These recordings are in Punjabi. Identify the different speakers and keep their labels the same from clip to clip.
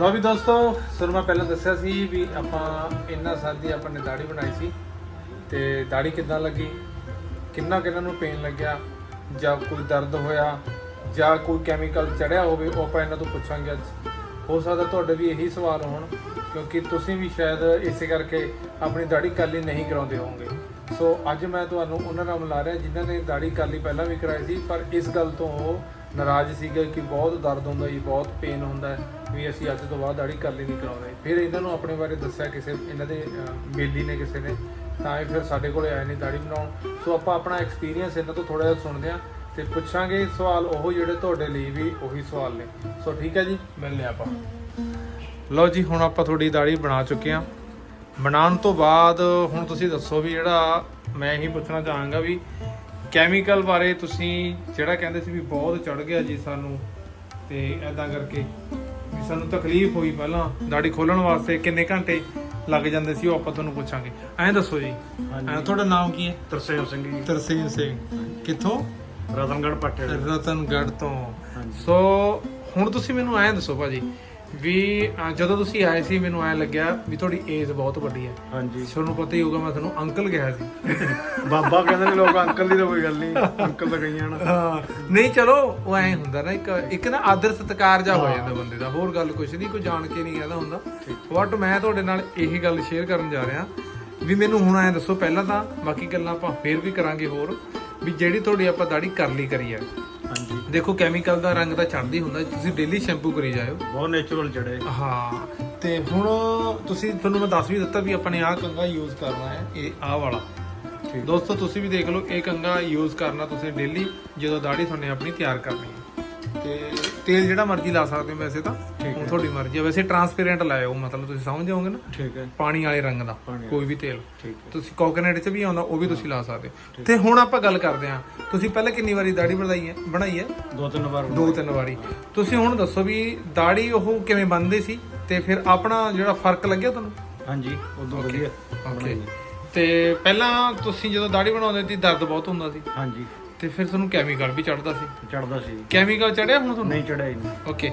Speaker 1: ਲੋ ਵੀ ਦੋਸਤੋ ਸਰ ਮੈਂ ਪਹਿਲਾਂ ਦੱਸਿਆ ਸੀ ਵੀ ਆਪਾਂ ਇੰਨਾ ਸਾਲ ਆਪਾਂ ਨੇ ਦਾੜੀ ਬਣਾਈ ਸੀ ਤੇ ਦਾੜੀ ਕਿੱਦਾਂ ਲੱਗੀ? ਕਿੰਨਾ ਕਿੰਨਾ ਨੂੰ ਪੇਨ ਲੱਗਿਆ? ਜਾਂ ਕੋਈ ਦਰਦ ਹੋਇਆ? ਜਾਂ ਕੋਈ ਕੈਮੀਕਲ ਚੜਿਆ ਹੋਵੇ, ਉਹ ਆਪਾਂ ਇਹਨਾਂ ਤੋਂ ਪੁੱਛਾਂਗੇ ਅੱਜ। ਹੋ ਸਕਦਾ ਤੁਹਾਡੇ ਵੀ ਇਹੀ ਸਵਾਲ ਹੋਣ, ਕਿਉਂਕਿ ਤੁਸੀਂ ਵੀ ਸ਼ਾਇਦ ਇਸੇ ਕਰਕੇ ਆਪਣੀ ਦਾੜੀ ਕਾਲੀ ਨਹੀਂ ਕਰਾਉਂਦੇ ਹੋਵੋਗੇ। ਸੋ ਅੱਜ ਮੈਂ ਤੁਹਾਨੂੰ ਉਹਨਾਂ ਨਾਲ ਮਿਲਾ ਰਿਹਾ, ਜਿਨ੍ਹਾਂ ਨੇ ਦਾੜੀ ਕਾਲੀ ਪਹਿਲਾਂ ਵੀ ਕਰਾਈ ਸੀ, ਪਰ ਇਸ ਗੱਲ ਤੋਂ ਉਹ ਨਾਰਾਜ਼ ਸੀਗਾ ਕਿ ਬਹੁਤ ਦਰਦ ਹੁੰਦਾ ਜੀ ਬਹੁਤ ਪੇਨ ਹੁੰਦਾ ਵੀ ਅਸੀਂ ਅੱਜ ਤੋਂ ਬਾਅਦ ਦਾੜੀ ਕਾਲੀ ਨਹੀਂ ਕਰਾਉਂਦੇ। ਫਿਰ ਇਹਨਾਂ ਨੂੰ ਆਪਣੇ ਬਾਰੇ ਦੱਸਿਆ ਕਿਸੇ ਇਹਨਾਂ ਦੇ ਅਹ, ਬੇਲੀ ਨੇ ਕਿਸੇ ਨੇ ਤਾਂ ਇਹ ਫਿਰ ਸਾਡੇ ਕੋਲੇ ਆਏ ਨੇ ਦਾੜੀ ਬਣਾਉਣ। ਸੋ ਆਪਾਂ ਆਪਣਾ ਐਕਸਪੀਰੀਅੰਸ ਇਹਨਾਂ ਤੋਂ ਥੋੜਾ ਜਿਹਾ ਸੁਣਦੇ ਹਾਂ ਤੇ ਪੁੱਛਾਂਗੇ ਸਵਾਲ ਉਹ ਜਿਹੜੇ ਤੁਹਾਡੇ ਲਈ ਵੀ ਉਹੀ ਸਵਾਲ ਨੇ। ਸੋ ਠੀਕ ਹੈ ਜੀ ਮਿਲਨੇ ਆਪਾਂ। ਲਓ ਜੀ ਹੁਣ ਆਪਾਂ ਤੁਹਾਡੀ ਦਾੜੀ ਬਣਾ ਚੁੱਕੇ ਹਾਂ। ਬਣਾਉਣ ਤੋਂ ਬਾਅਦ ਹੁਣ ਤੁਸੀਂ ਦੱਸੋ ਵੀ ਜਿਹੜਾ ਮੈਂ ਇਹੀ ਪੁੱਛਣਾ ਚਾਹਾਂਗਾ ਵੀ ਕੈਮੀਕਲ ਬਾਰੇ ਤੁਸੀਂ ਜਿਹੜਾ ਕਹਿੰਦੇ ਸੀ ਵੀ ਬਹੁਤ ਚੜ ਗਿਆ ਜੀ ਸਾਨੂੰ ਤੇ ਐਦਾਂ ਕਰਕੇ ਵੀ ਸਾਨੂੰ ਤਕਲੀਫ ਹੋਈ ਪਹਿਲਾਂ ਦਾੜੀ ਖੋਲਣ ਵਾਸਤੇ ਕਿੰਨੇ ਘੰਟੇ ਲੱਗ ਜਾਂਦੇ ਸੀ ਉਹ ਆਪਾਂ ਤੁਹਾਨੂੰ ਪੁੱਛਾਂਗੇ ਐਂ ਦੱਸੋ ਜੀ। ਐਂ ਤੁਹਾਡਾ ਨਾਮ ਕੀ ਹੈ
Speaker 2: ਤਰਸੇਮ ਸਿੰਘ ਜੀ
Speaker 1: ਤਰਸੀਮ ਸਿੰਘ ਕਿੱਥੋਂ
Speaker 2: ਰਤਨਗੜ੍ਹ ਪੱਟੇ ਦੇ।
Speaker 1: ਰਤਨਗੜ੍ਹ ਤੋਂ। ਸੋ ਹੁਣ ਤੁਸੀਂ ਮੈਨੂੰ ਐਂ ਦੱਸੋ ਭਾਜੀ ਵੀ ਜਦੋਂ ਤੁਸੀਂ ਆਏ ਸੀ ਮੈਨੂੰ ਐਂ ਲੱਗਿਆ ਵੀ ਤੁਹਾਡੀ ਏਜ ਬਹੁਤ ਵੱਡੀ ਹੈ।
Speaker 2: ਹਾਂਜੀ।
Speaker 1: ਤੁਹਾਨੂੰ ਪਤਾ ਹੀ ਹੋਊਗਾ ਮੈਂ ਤੁਹਾਨੂੰ ਅੰਕਲ ਕਿਹਾ ਸੀ।
Speaker 2: ਬਾਬਾ ਕਹਿੰਦੇ ਨੇ ਲੋਕ ਅੰਕਲ ਦੀ ਤਾਂ ਕੋਈ ਗੱਲ ਨਹੀਂ ਅੰਕਲ ਤਾਂ ਕਈਆਂ ਨਾ
Speaker 1: ਹਾਂ ਨਹੀਂ ਚਲੋ ਉਹ ਐਂ ਹੁੰਦਾ ਨਾ ਇੱਕ ਇੱਕ ਨਾ ਆਦਰ ਸਤਕਾਰ ਜਾ ਹੋ ਜਾਂਦਾ ਬੰਦੇ ਦਾ ਹੋਰ ਗੱਲ ਕੁਛ ਨਹੀਂ ਕੋਈ ਜਾਣ ਕੇ ਨਹੀਂ ਕਹਿੰਦਾ ਹੁੰਦਾ। ਬਟ ਮੈਂ ਤੁਹਾਡੇ ਨਾਲ ਇਹੀ ਗੱਲ ਸ਼ੇਅਰ ਕਰਨ ਜਾ ਰਿਹਾ ਵੀ ਮੈਨੂੰ ਹੁਣ ਐਂ ਦੱਸੋ ਪਹਿਲਾਂ ਤਾਂ ਬਾਕੀ ਗੱਲਾਂ ਆਪਾਂ ਫੇਰ ਵੀ ਕਰਾਂਗੇ ਹੋਰ ਵੀ ਜਿਹੜੀ ਤੁਹਾਡੀ ਆਪਾਂ ਦਾੜੀ ਕਰ ਲਈ ਕਰੀ ਆ
Speaker 2: ਹਾਂਜੀ।
Speaker 1: ਦੇਖੋ ਕੈਮੀਕਲ ਦਾ ਰੰਗ ਤਾਂ ਚੜ੍ਹਦੀ ਹੁੰਦਾ ਤੁਸੀਂ ਡੇਲੀ ਸ਼ੈਂਪੂ ਕਰੀ ਜਾਇਓ।
Speaker 2: ਬਹੁਤ ਨੇਚਰਲ ਜੜੇ।
Speaker 1: ਹਾਂ ਤੇ ਹੁਣ ਤੁਸੀਂ ਤੁਹਾਨੂੰ ਮੈਂ ਦੱਸ ਵੀ ਦਿੱਤਾ ਵੀ ਆਪਾਂ ਨੇ ਆਹ ਕੰਗਾ ਯੂਜ਼ ਕਰਨਾ ਹੈ ਇਹ ਆਹ ਵਾਲਾ।
Speaker 2: ਠੀਕ।
Speaker 1: ਦੋਸਤੋ ਤੁਸੀਂ ਵੀ ਦੇਖ ਲਓ ਇਹ ਕੰਗਾ ਯੂਜ਼ ਕਰਨਾ ਤੁਸੀਂ ਡੇਲੀ ਜਦੋਂ ਦਾੜੀ ਤੁਹਾਨੇ ਆਪਣੀ ਤਿਆਰ ਕਰਨੀ ਹੈ। ਤੇ ਤੇਲ ਜਿਹੜਾ ਮਰਜ਼ੀ ਲਾ ਸਕਦੇ ਹੋ ਵੈਸੇ ਤਾਂ ਹੁਣ ਤੁਹਾਡੀ ਮਰਜ਼ੀ ਹੈ ਵੈਸੇ ਟਰਾਂਸਪੇਰੈਂਟ ਲਾਇਓ ਮਤਲਬ ਤੁਸੀਂ ਸਮਝ ਜਾਓਗੇ ਨਾ?
Speaker 2: ਠੀਕ ਹੈ।
Speaker 1: ਪਾਣੀ ਵਾਲੇ ਰੰਗ ਦਾ ਕੋਈ ਵੀ ਤੇਲ। ਤੁਸੀਂ ਕੋਕੋਨਟ 'ਚ ਵੀ ਆਉਂਦਾ ਉਹ ਵੀ ਤੁਸੀਂ ਲਾ ਸਕਦੇ ਹੋ। ਤੇ ਹੁਣ ਆਪਾਂ ਗੱਲ ਕਰਦੇ ਹਾਂ ਤੁਸੀਂ ਪਹਿਲਾਂ ਕਿੰਨੀ ਵਾਰੀ ਦਾੜੀ ਬਣਾਈ ਹੈ? ਬਣਾਈ ਹੈ?
Speaker 2: ਦੋ ਤਿੰਨ ਵਾਰ
Speaker 1: ਦੋ ਤਿੰਨ ਵਾਰੀ। ਤੁਸੀਂ ਹੁਣ ਦੱਸੋ ਵੀ ਦਾੜੀ ਉਹ ਕਿਵੇਂ ਬੰਨਦੇ ਸੀ ਤੇ ਫਿਰ ਆਪਣਾ ਜਿਹੜਾ ਫ਼ਰਕ ਲੱਗਿਆ ਤੁਹਾਨੂੰ?
Speaker 2: ਹਾਂਜੀ ਉਦੋਂ ਵਧੀਆ
Speaker 1: ਓਕੇ ਤੇ ਪਹਿਲਾਂ ਤੁਸੀਂ ਜਦੋਂ ਦਾੜੀ ਬਣਾਉਂਦੇ ਸੀ ਦਰਦ ਬਹੁਤ ਹੁੰਦਾ ਸੀ?
Speaker 2: ਹਾਂਜੀ।
Speaker 1: ਤੇ ਫਿਰ ਤੁਹਾਨੂੰ ਕੈਮੀਕਲ ਵੀ ਚੜਦਾ ਸੀ?
Speaker 2: ਚੜਦਾ ਸੀ।
Speaker 1: ਕੈਮੀਕਲ ਚੜਿਆ ਹੁਣ ਤੁਹਾਨੂੰ?
Speaker 2: ਨਹੀਂ ਚੜਿਆ ਨਹੀਂ
Speaker 1: ਓਕੇ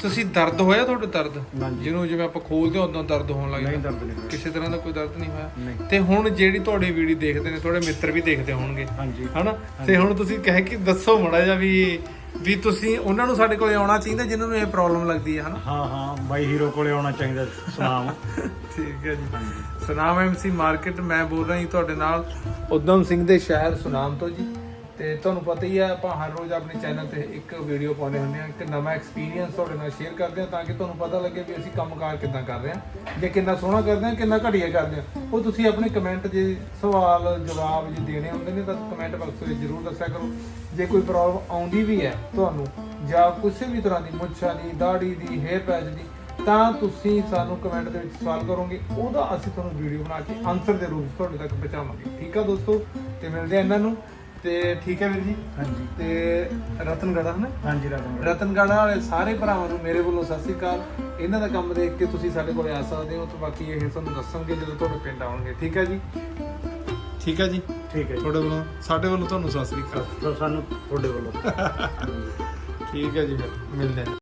Speaker 1: ਤੁਸੀਂ ਦਰਦ ਹੋਇਆ ਤੁਹਾਡੇ ਦਰਦ? ਜਿਹਨੂੰ ਜਿਵੇਂ ਆਪਾਂ ਖੋਲਦੇ ਹਾਂ ਉਦੋਂ ਦਰਦ ਹੋਣ ਲੱਗ
Speaker 2: ਨਹੀਂ
Speaker 1: ਜਾਂਦਾ
Speaker 2: ਦਰਦ ਨਹੀਂ ਹੋਇਆ।
Speaker 1: ਕਿਸੇ ਤਰ੍ਹਾਂ ਦਾ ਕੋਈ ਦਰਦ ਨਹੀਂ ਹੋਇਆ? ਤੇ ਹੁਣ ਜਿਹੜੀ ਤੁਹਾਡੀ ਵੀਡੀਓ ਦੇਖਦੇ ਨੇ ਤੁਹਾਡੇ ਮਿੱਤਰ ਵੀ ਦੇਖਦੇ ਹੋਣਗੇ।
Speaker 2: ਹਾਂਜੀ।
Speaker 1: ਹਨਾ? ਤੇ ਹੁਣ ਤੁਸੀਂ ਕਹਿ ਕੇ ਦੱਸੋ ਮੜਾ ਜਾ ਵੀ ਵੀ ਤੁਸੀਂ ਉਹਨਾਂ ਨੂੰ ਸਾਡੇ ਕੋਲੇ ਆਉਣਾ ਚਾਹੀਦਾ ਜਿਨ੍ਹਾਂ ਨੂੰ ਇਹ ਪ੍ਰੋਬਲਮ ਲੱਗਦੀ ਹੈ ਹਨਾ?
Speaker 2: ਹਾਂ ਹਾਂ ਬਾਈ ਹੀਰੋ ਕੋਲੇ ਆਉਣਾ ਚਾਹੀਦਾ ਸੁਨਾਮ।
Speaker 1: ਠੀਕ ਹੈ ਜੀ। ਸੁਨਾਮ ਐਮਸੀ ਮਾਰਕੀਟ ਮੈਂ ਬੋਲ ਰਿਹਾ ਤੁਹਾਡੇ ਨਾਲ। ਉਦਮ ਸਿੰਘ ਦੇ ਸ਼ਹਿਰ ਸੁਨਾਮ ਤੋਂ ਜੀ। ਤੇ ਤੁਹਾਨੂੰ ਪਤਾ ਹੀ ਹੈ ਆਪਾਂ ਹਰ ਰੋਜ਼ ਆਪਣੇ ਚੈਨਲ ਤੇ ਇੱਕ ਵੀਡੀਓ ਪਾਉਂਦੇ ਹੁੰਦੇ ਹਾਂ ਇੱਕ ਨਵਾਂ ਐਕਸਪੀਰੀਅੰਸ ਤੁਹਾਡੇ ਨਾਲ ਸ਼ੇਅਰ ਕਰਦੇ ਹਾਂ ਤਾਂ ਕਿ ਤੁਹਾਨੂੰ ਪਤਾ ਲੱਗੇ ਵੀ ਅਸੀਂ ਕੰਮਕਾਰ ਕਿੱਦਾਂ ਕਰ ਰਹੇ ਹਾਂ ਜੇ ਕਿੰਨਾ ਸੋਹਣਾ ਕਰਦੇ ਹਾਂ ਕਿੰਨਾ ਘਟੀਆ ਕਰਦੇ ਹਾਂ ਉਹ ਤੁਸੀਂ ਆਪਣੇ ਕਮੈਂਟ ਜੇ ਸਵਾਲ, ਜਵਾਬ ਜੇ ਦੇਣੇ ਹੁੰਦੇ ਨੇ ਤਾਂ ਕਮੈਂਟ ਬਾਕਸ ਵਿੱਚ ਜ਼ਰੂਰ ਦੱਸਿਆ ਕਰੋ। ਜੇ ਕੋਈ ਪ੍ਰੋਬਲਮ ਆਉਂਦੀ ਵੀ ਹੈ ਤੁਹਾਨੂੰ, ਜਾਂ ਕਿਸੇ ਵੀ ਤਰ੍ਹਾਂ ਦੀ ਮੁੱਛਾਂ ਦੀ ਦਾੜੀ ਦੀ ਹੇਅਰ ਪੈਚ ਦੀ, ਤਾਂ ਤੁਸੀਂ ਸਾਨੂੰ ਕਮੈਂਟ ਦੇ ਵਿੱਚ ਸਵਾਲ ਕਰੋਗੇ। ਉਹਦਾ ਅਸੀਂ ਤੁਹਾਨੂੰ ਵੀਡੀਓ ਬਣਾ ਕੇ ਆਨਸਰ ਦੇ ਰੂਪ ਵਿੱਚ ਤੁਹਾਡੇ ਤੱਕ ਪਹੁੰਚਾਵਾਂਗੇ। ਠੀਕ ਆ ਦੋਸਤੋ? ਤੇ ਮਿਲਦੇ ਆ ਇਹਨਾਂ ਨੂੰ। ਤੇ ਠੀਕ ਹੈ ਵੀਰ ਜੀ?
Speaker 2: ਹਾਂਜੀ।
Speaker 1: ਤੇ ਰਤਨਗੜਾ ਹਨਾ?
Speaker 2: ਹਾਂਜੀ ਰਤਨਗੜ੍ਹ।
Speaker 1: ਰਤਨਗੜਾ ਵਾਲੇ ਸਾਰੇ ਭਰਾਵਾਂ ਨੂੰ ਮੇਰੇ ਵੱਲੋਂ ਸਤਿ ਸ੍ਰੀ ਅਕਾਲ। ਇਹਨਾਂ ਦਾ ਕੰਮ ਦੇਖ ਕੇ ਤੁਸੀਂ ਸਾਡੇ ਕੋਲੇ ਆ ਸਕਦੇ ਹੋ ਤੇ ਬਾਕੀ ਇਹ ਤੁਹਾਨੂੰ ਦੱਸਣਗੇ ਜਦੋਂ ਤੁਹਾਡੇ ਪਿੰਡ ਆਉਣਗੇ। ਠੀਕ ਹੈ ਜੀ? ਠੀਕ ਹੈ ਜੀ?
Speaker 2: ਠੀਕ ਹੈ
Speaker 1: ਤੁਹਾਡੇ ਵੱਲੋਂ ਸਾਡੇ ਵੱਲੋਂ ਤੁਹਾਨੂੰ ਸਤਿ ਸ੍ਰੀ ਅਕਾਲ।
Speaker 2: ਸਾਨੂੰ ਤੁਹਾਡੇ ਵੱਲੋਂ।
Speaker 1: ਠੀਕ ਹੈ ਜੀ ਫਿਰ ਮਿਲਦੇ ਹਾਂ।